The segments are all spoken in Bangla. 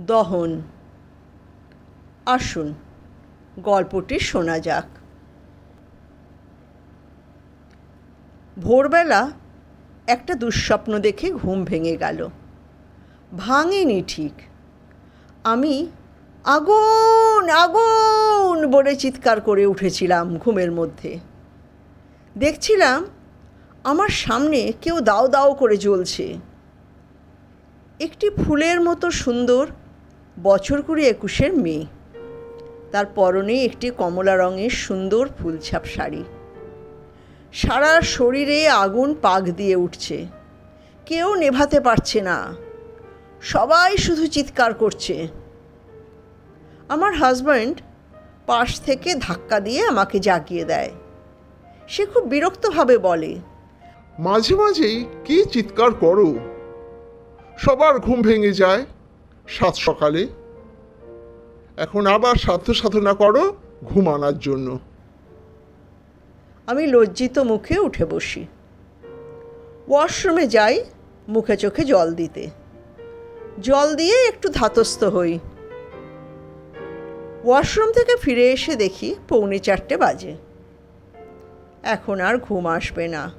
দহন। আসুন, গল্পটি শোনা যাক। ভোরবেলা একটা দুঃস্বপ্ন দেখে ঘুম ভেঙে গেল। ভাঙেনি ঠিক। আমি, আগুন আগুন! বলে চিৎকার করে উঠেছিলাম ঘুমের মধ্যে। দেখছিলাম আমার সামনে কেউ দাও দাও করে জ্বলছে। একটি ফুলের মতো সুন্দর বছর কুড়ি একুশের মেয়ে তার পরনে একটি কমলা রঙের সুন্দর ফুলছাপ শাড়ি। সারা শরীরে আগুন পাক দিয়ে উঠছে। কেউ নেভাতে পারছে না। সবাই শুধু চিৎকার করছে। আমার হাজব্যান্ড পাশ থেকে ধাক্কা দিয়ে আমাকে জাগিয়ে দেয়। সে খুব বিরক্তভাবে বলে, মাঝে মাঝেই কি চিৎকার করো? সবার ঘুম ভেঙে যায়। সাত সকালে। এখন আবার সাধ্য সাধনা করো ঘুম আনার জন্য। আমি লজ্জিত মুখে উঠে বসি। ওয়াশরুমে যাই মুখে চোখে জল দিতে। জল দিয়ে একটু ধাতস্থ হই। ওয়াশরুম থেকে ফিরে এসে দেখি পৌনে চারটে বাজে। এখন আর ঘুম আসবে না।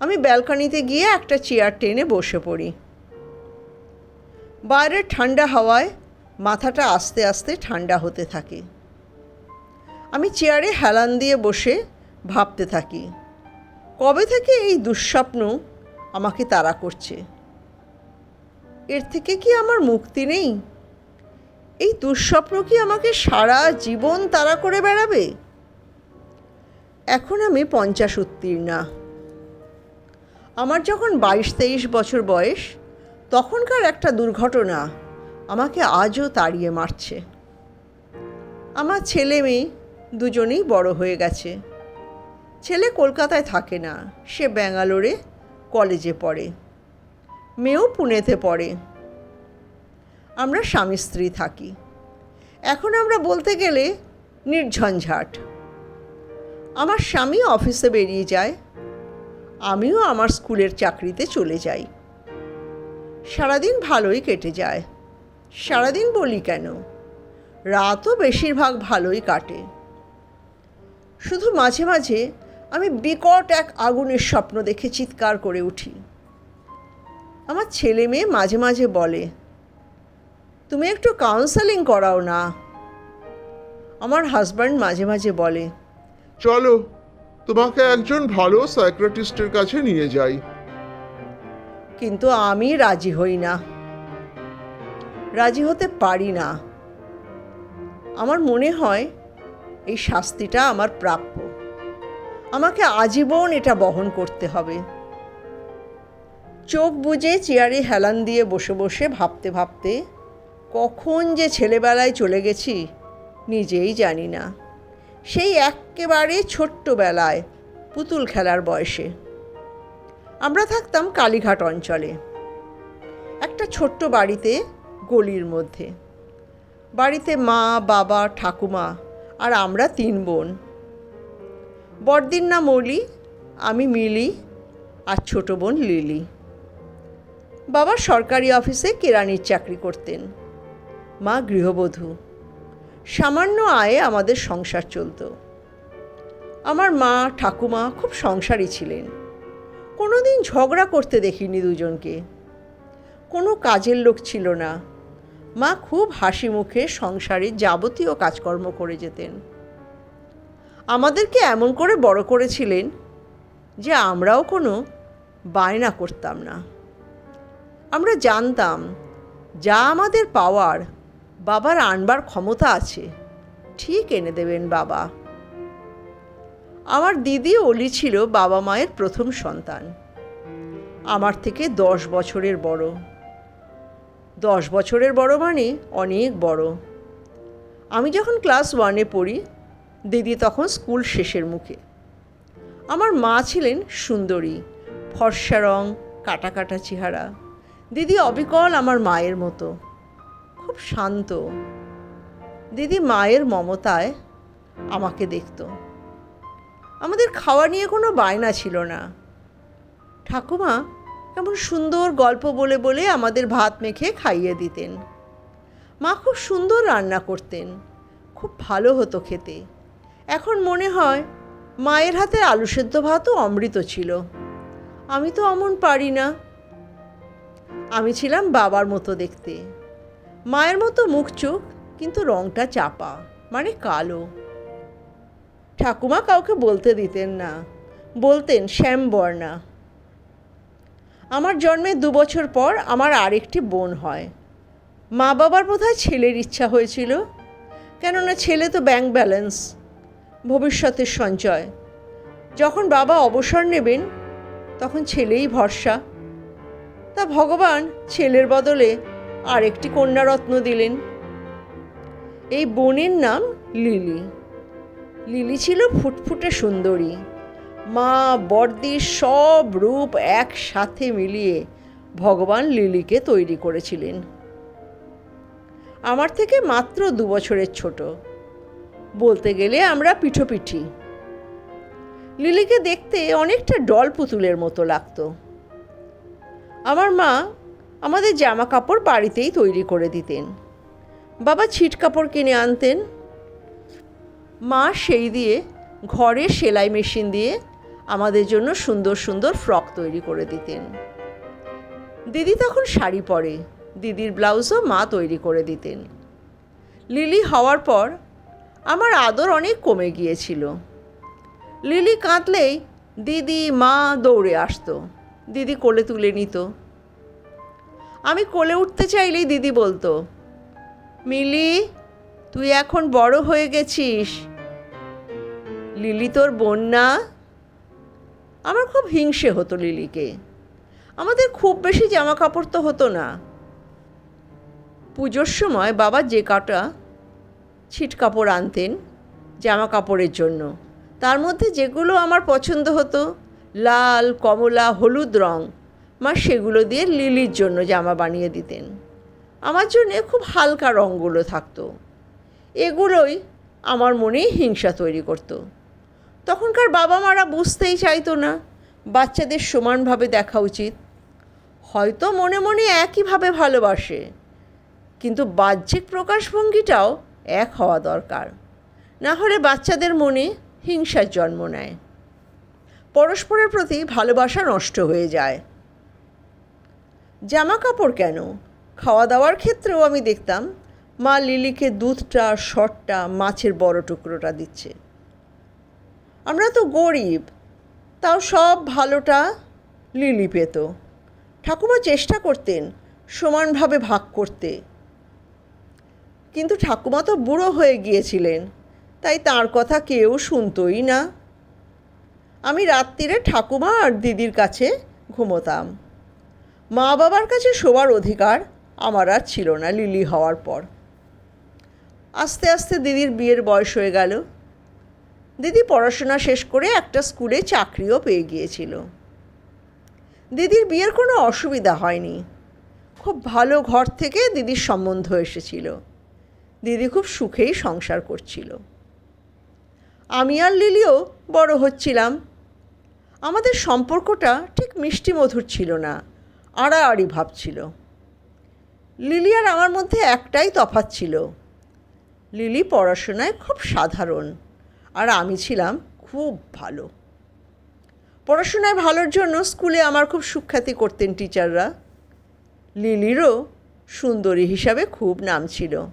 আমি ব্যালকনিতে গিয়ে একটা চেয়ার টেনে বসে পড়ি। বাইরের ঠান্ডা হাওয়ায় মাথাটা আস্তে আস্তে ঠান্ডা হতে থাকে। আমি চেয়ারে হেলান দিয়ে বসে ভাবতে থাকি, কবে থেকে এই দুঃস্বপ্ন আমাকে তাড়া করছে? এর থেকে কি আমার মুক্তি নেই? এই দুঃস্বপ্ন কি আমাকে সারা জীবন তাড়া করে বেড়াবে? এখন আমি পঞ্চাশ উত্তীর্ণা। আমার যখন বাইশ তেইশ বছর বয়স তখনকার একটা দুর্ঘটনা আমাকে আজও তাড়িয়ে মারছে। আমার ছেলে মেয়ে দুজনেই বড় হয়ে গেছে। ছেলে কলকাতায় থাকে না, সে ব্যাঙ্গালোরে কলেজে পড়ে, মেয়েও পুনেতে পড়ে। আমরা স্বামী স্ত্রী থাকি। এখন আমরা বলতে গেলে নির্ঝঞ্ঝাট। আমার স্বামী অফিসে বেরিয়ে যায়, আমিও আমার স্কুলের চাকরিতে চলে যাই। সারাদিন ভালোই কেটে যায়। সারাদিন বলি কেন? রাতও বেশিরভাগ ভালোই কাটে। শুধু মাঝে মাঝে আমি বিকট এক আগুনের স্বপ্ন দেখে চিৎকার করে উঠি। আমার ছেলে মেয়ে মাঝে মাঝে বলে, তুমি একটু কাউন্সেলিং করাও না? আমার হাজব্যান্ড মাঝে মাঝে বলে, চলো, তোমাকে একজন ভালো সাইক্রেটিস্টের কাছে নিয়ে যাই। কিন্তু আমি রাজি হই না। রাজি হতে পারি না। আমার মনে হয় এই শাস্তিটা আমার প্রাপ্য। আমাকে আজীবন এটা বহন করতে হবে। চোখ বুজে চেয়ারে হেলান দিয়ে বসে বসে ভাবতে ভাবতে কখন যে ছেলেবেলায় চলে গেছি নিজেই জানি না। সেই একেবারে ছোট্টবেলায় পুতুল খেলার বয়সে। আমরা থাকতাম কালীঘাট অঞ্চলে। একটা ছোট্ট বাড়িতে গলির মধ্যে। বাড়িতে মা, বাবা, ঠাকুমা আর আমরা তিন বোন। বড়দিন নাম মৌলি আমি মিলি আর ছোট বোন লিলি। বাবা সরকারি অফিসে কেরানির চাকরি করতেন। মা গৃহবধূ। সামান্য আয়ে আমাদের সংসার চলতো। আমার মা, ঠাকুমা খুব সংসারী ছিলেন। কোনো দিন ঝগড়া করতে দেখিনি দুজনকে। কোনো কাজের লোক ছিল না। মা খুব হাসি মুখে সংসারের যাবতীয় কাজকর্ম করে যেতেন। আমাদেরকে এমন করে বড় করেছিলেন যে আমরাও কোনো বায়না করতাম না। আমরা জানতাম যা আমাদের পাওয়ার বাবার আনবার ক্ষমতা আছে, ঠিক এনে দেবেন বাবা। আমার দিদি অলি ছিল বাবা মায়ের প্রথম সন্তান। আমার থেকে দশ বছরের বড়। দশ বছরের বড় মানে অনেক বড়। আমি যখন ক্লাস ওয়ানে পড়ি, দিদি তখন স্কুল শেষের মুখে। আমার মা ছিলেন সুন্দরী, ফর্সা রং কাটা কাটা চেহারা। দিদি অবিকল আমার মায়ের মতো। খুব শান্ত। দিদি মায়ের মমতায় আমাকে দেখতো। আমাদের খাওয়া নিয়ে কোনো বায়না ছিল না। ঠাকুমা কেমন সুন্দর গল্প বলে বলে আমাদের ভাত মেখে খাইয়ে দিতেন। মা খুব সুন্দর রান্না করতেন। খুব ভালো হতো খেতে। এখন মনে হয় মায়ের হাতে আলু সেদ্ধ ভাতও অমৃত ছিল। আমি তো অমন পারি না। আমি ছিলাম বাবার মতো দেখতে। মায়ের মতো মুখ চোখ কিন্তু রংটা চাপা মানে কালো। ঠাকুমা কাউকে বলতে দিতেন না। বলতেন শ্যামবর্ণা। আমার জন্মের দু বছর পর আমার আরেকটি বোন হয়। মা বাবার বোধহয় ছেলের ইচ্ছা হয়েছিল। কেননা ছেলে তো ব্যাংক ব্যালেন্স ভবিষ্যতের সঞ্চয়। যখন বাবা অবসর নেবেন, তখন ছেলেই ভরসা। তা ভগবান ছেলের বদলে আরেকটি কন্যারত্ন দিলেন। এই বোনের নাম লিলি। লিলি ছিল ফুটফুটে সুন্দরী। মা বর্দির সব রূপ একসাথে মিলিয়ে ভগবান লিলিকে তৈরি করেছিলেন। আমার থেকে মাত্র দু বছরের ছোট। বলতে গেলে আমরা পিঠোপিঠি। লিলিকে দেখতে অনেকটা ডল পুতুলের মতো লাগতো। আমার মা আমাদের জামা কাপড় বাড়িতেই তৈরি করে দিতেন। বাবা ছিট কাপড় কিনে আনতেন মা সেই দিয়ে ঘরে সেলাই মেশিন দিয়ে আমাদের জন্য সুন্দর সুন্দর ফ্রক তৈরি করে দিতেন। দিদি তখন শাড়ি পরে, দিদির ব্লাউজও মা তৈরি করে দিতেন। লিলি হওয়ার পর আমার আদর অনেক কমে গিয়েছিল। লিলি কাঁদলেই দিদি, মা দৌড়ে আসতো, দিদি কোলে তুলে নিত। আমি কোলে উঠতে চাইলেই দিদি বলতো, মিলি তুই এখন বড় হয়ে গেছিস। লিলি তোর বোন না আমার খুব হিংসে হতো লিলিকে। আমাদের খুব বেশি জামা কাপড় তো হতো না। পুজোর সময় বাবা যে কাটা ছিট কাপড় আনতেন জামা কাপড়ের জন্য, তার মধ্যে যেগুলো আমার পছন্দ হতো, লাল, কমলা, হলুদ রং, মা সেগুলো দিয়ে লিলির জন্য জামা বানিয়ে দিতেন। আমার জন্য খুব হালকা রঙগুলো থাকতো। এগুলোই আমার মনেই হিংসা তৈরি করতো। তখনকার বাবা মারা বুঝতেই চাইতো না, বাচ্চাদের সমানভাবে দেখা উচিত। হয়তো মনে মনে একইভাবে ভালোবাসে, কিন্তু বাহ্যিক প্রকাশভঙ্গিটাও এক হওয়া দরকার। না হলে বাচ্চাদের মনে হিংসার জন্ম নেয়। পরস্পরের প্রতি ভালোবাসা নষ্ট হয়ে যায়। জামা কাপড় কেন? খাওয়া দাওয়ার ক্ষেত্রেও আমি দেখতাম মা লিলিকে দুধটা, শটটা, মাছের বড় টুকরোটা দিচ্ছে। আমরা তো গরিব, তাও সব ভালোটা লিলি পেত। ঠাকুমা চেষ্টা করতেন সমানভাবে ভাগ করতে। কিন্তু ঠাকুমা তো বুড়ো হয়ে গিয়েছিলেন, তাই তার কথা কেউ শুনতই না। আমি রাত্রিরে ঠাকুমা আর দিদির কাছে ঘুমোতাম। মা বাবার কাছে শোবার অধিকার আমার আর ছিল না লিলি হওয়ার পর। আস্তে আস্তে দিদির বিয়ের বয়স হয়ে গেল। দিদি পড়াশোনা শেষ করে একটা স্কুলে চাকরিও পেয়ে গিয়েছিল। দিদির বিয়ের কোনো অসুবিধা হয়নি। খুব ভালো ঘর থেকে দিদির সম্বন্ধ এসেছিল। দিদি খুব সুখেই সংসার করছিল। আমি আর লিলিও বড় হচ্ছিলাম। আমাদের সম্পর্কটা ঠিক মিষ্টি মধুর ছিল না, আড়াআড়ি ভাব ছিল। লিলি আর আমার মধ্যে একটাই তফাৎ ছিল। লিলি পড়াশোনায় খুব সাধারণ। আর আমি ছিলাম খুব ভালো। পড়াশোনায় ভালোর জন্য স্কুলে আমার খুব সুখ্যাতি করতেন টিচাররা। লিলিরও সুন্দরী হিসাবে খুব নাম ছিল।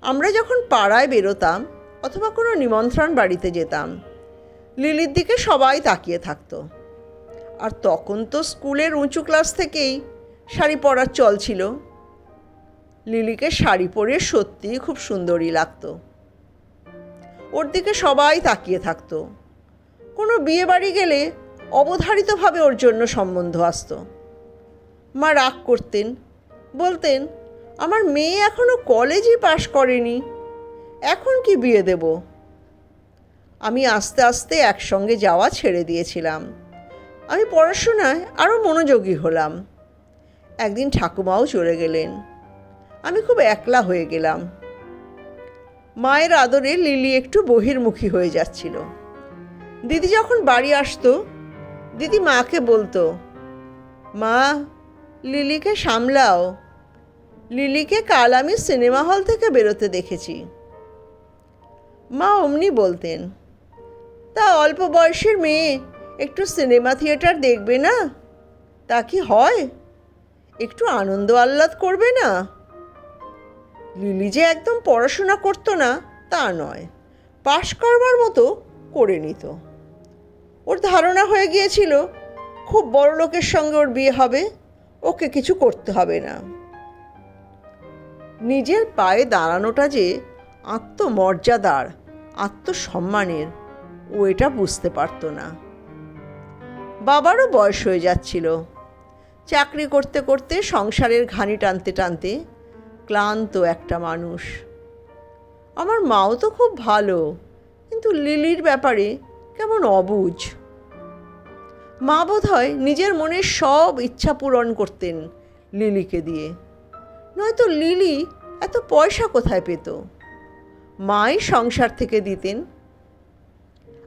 আমরা যখন পাড়ায় বেরোতাম অথবা কোনো নিমন্ত্রণ বাড়িতে যেতাম, লিলির দিকে সবাই তাকিয়ে থাকতো। আর তখন তো স্কুলের উঁচু ক্লাস থেকেই শাড়ি পরার চল ছিল। লিলিকে শাড়ি পরে সত্যিই খুব সুন্দরী লাগতো। ওর দিকে সবাই তাকিয়ে থাকতো। কোনো বিয়ে বাড়ি গেলে অবধারিতভাবে ওর জন্য সম্বন্ধ আসতো। মা রাগ করতেন, বলতেন, আমার মেয়ে এখনও কলেজই পাশ করেনি, এখন কি বিয়ে দেব? আমি আস্তে আস্তে একসঙ্গে যাওয়া ছেড়ে দিয়েছিলাম। আমি পড়াশোনায় আরও মনোযোগী হলাম। একদিন ঠাকুমাও চলে গেলেন। আমি খুব একলা হয়ে গেলাম। মায়ের আদরে লিলি একটু বহির্মুখী হয়ে যাচ্ছিল। দিদি যখন বাড়ি আসতো, দিদি মাকে বলতো, মা, লিলিকে সামলাও। লিলিকে কাল আমি সিনেমা হল থেকে বেরোতে দেখেছি। মা অমনি বলতেন, তা অল্প বয়সের মেয়ে একটু সিনেমা থিয়েটার দেখবে না? তা কি হয়? একটু আনন্দ আহ্লাদ করবে না? লিলি যে একদম পড়াশোনা করতো না, তা নয়। পাশ করবার মতো করে নিত। ওর ধারণা হয়ে গিয়েছিল, খুব বড় লোকের সঙ্গে ওর বিয়ে হবে, ওকে কিছু করতে হবে না। নিজের পায়ে দাঁড়ানোটা যে আত্মমর্যাদার, আত্মসম্মানের, ও এটা বুঝতে পারতো না। বাবারও বয়স হয়ে যাচ্ছিল। চাকরি করতে করতে সংসারের ঘানি টানতে টানতে ক্লান্ত একটা মানুষ। আমার মাও তো খুব ভালো, কিন্তু লিলির ব্যাপারে কেমন অবুঝ। মা বোধ হয় নিজের মনের সব ইচ্ছা পূরণ করতেন লিলিকে দিয়ে। নয়তো লিলি এত পয়সা কোথায় পেত? মাই সংসার থেকে দিতেন।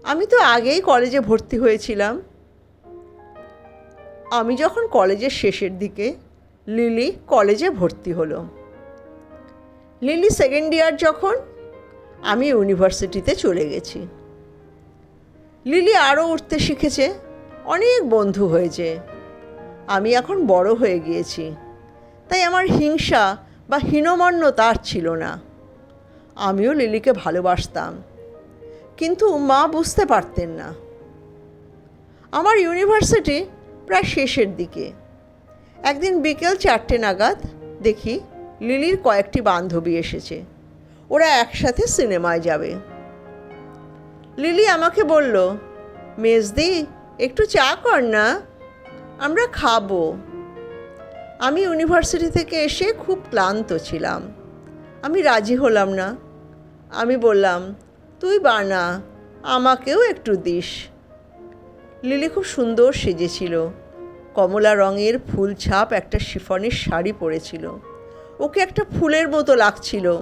আমি তো আগেই কলেজে ভর্তি হয়েছিলাম। আমি যখন কলেজের শেষের দিকে লিলি কলেজে ভর্তি হলো। লিলি সেকেন্ড ইয়ার যখন, আমি ইউনিভার্সিটিতে চলে গেছি। লিলি আরও উঠতে শিখেছে, অনেক বন্ধু হয়েছে। আমি এখন বড় হয়ে গিয়েছি। তাই আমার হিংসা বা হীনমন্য তার ছিল না। আমিও লিলিকে ভালোবাসতাম। কিন্তু মা বুঝতে পারতেন না। আমার ইউনিভার্সিটি প্রায় শেষের দিকে। একদিন বিকেল চারটে নাগাদ দেখি লিলির কয়েকটি বান্ধবী এসেছে। ওরা একসাথে সিনেমায় যাবে। লিলি আমাকে বলল, মেজদি, একটু চা কর না? আমরা খাব। আমি ইউনিভার্সিটি থেকে এসে খুব ক্লান্ত ছিলাম। আমি রাজি হলাম না। আমি বললাম, তুই বানা, আমাকেও একটু দিস। লিলি খুব সুন্দর সেজেছিল। কমলা রঙের ফুল ছাপ একটা শিফনের শাড়ি পরেছিল। ওকে একটা ফুলের মতো লাগছিল।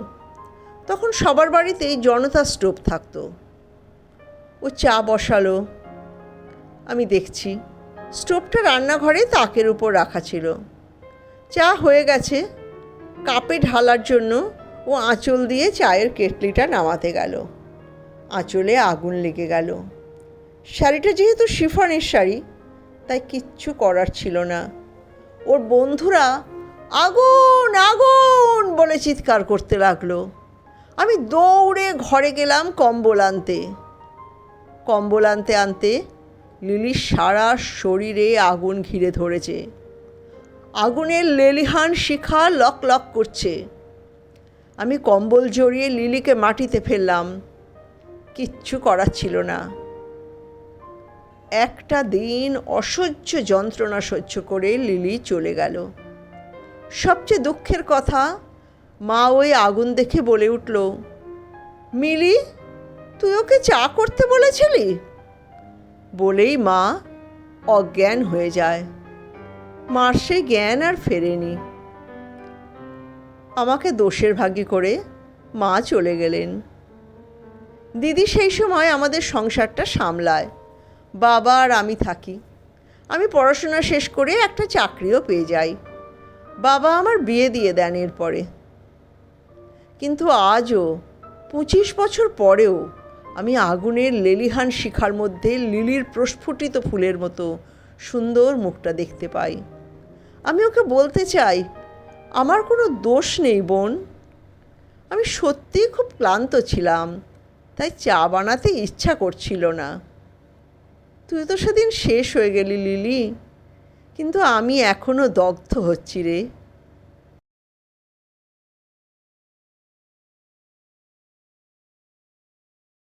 তখন সবার বাড়িতেই জনতা স্টোভ থাকতো। ও চা বসালো। আমি দেখছি, স্টোভটা রান্নাঘরে তাকের উপর রাখা ছিল। চা হয়ে গেছে, কাপে ঢালার জন্য ও আঁচল দিয়ে চায়ের কেটলিটা নামাতে গেল। আঁচলে আগুন লেগে গেল। শাড়িটা যেহেতু শিফনের শাড়ি, তাই কিচ্ছু করার ছিল না। ওর বন্ধুরা আগুন আগুন বলে চিৎকার করতে লাগল। আমি দৌড়ে ঘরে গেলাম কম্বল আনতে। কম্বল আনতে আনতে লিলির সারা শরীরে আগুন ঘিরে ধরেছে। আগুনের লেলিহান শিখা লক লক করছে। আমি কম্বল জড়িয়ে লিলিকে মাটিতে ফেললাম। কিচ্ছু করার ছিল না। একটা দিন অসহ্য যন্ত্রণা সহ্য করে লিলি চলে গেল। সবচেয়ে দুঃখের কথা, মা ওই আগুন দেখে বলে উঠল, মিলি, তুই ওকে চা করতে বলেছিলি? বলেই মা অজ্ঞান হয়ে যায়। মার সেই জ্ঞান আর ফেরেনি। আমাকে দোষের ভাগী করে মা চলে গেলেন। দিদি সেই সময় আমাদের সংসারটা সামলায়। বাবা আর আমি থাকি। আমি পড়াশোনা শেষ করে একটা চাকরিও পেয়ে যাই। বাবা আমার বিয়ে দিয়ে দেন এরপরে। কিন্তু আজও, পঁচিশ বছর পরেও, আমি আগুনের লেলিহান শিখার মধ্যে লিলির প্রস্ফুটিত ফুলের মতো সুন্দর মুখটা দেখতে পাই। আমি ওকে বলতে চাই, আমার কোনো দোষ নেই, বোন। আমি সত্যিই খুব ক্লান্ত ছিলাম, তাই চা বানাতে ইচ্ছা করছিল না। তুই তো সেদিন শেষ হয়ে গেলি, লিলি। কিন্তু আমি এখনও দগ্ধ হচ্ছি রে।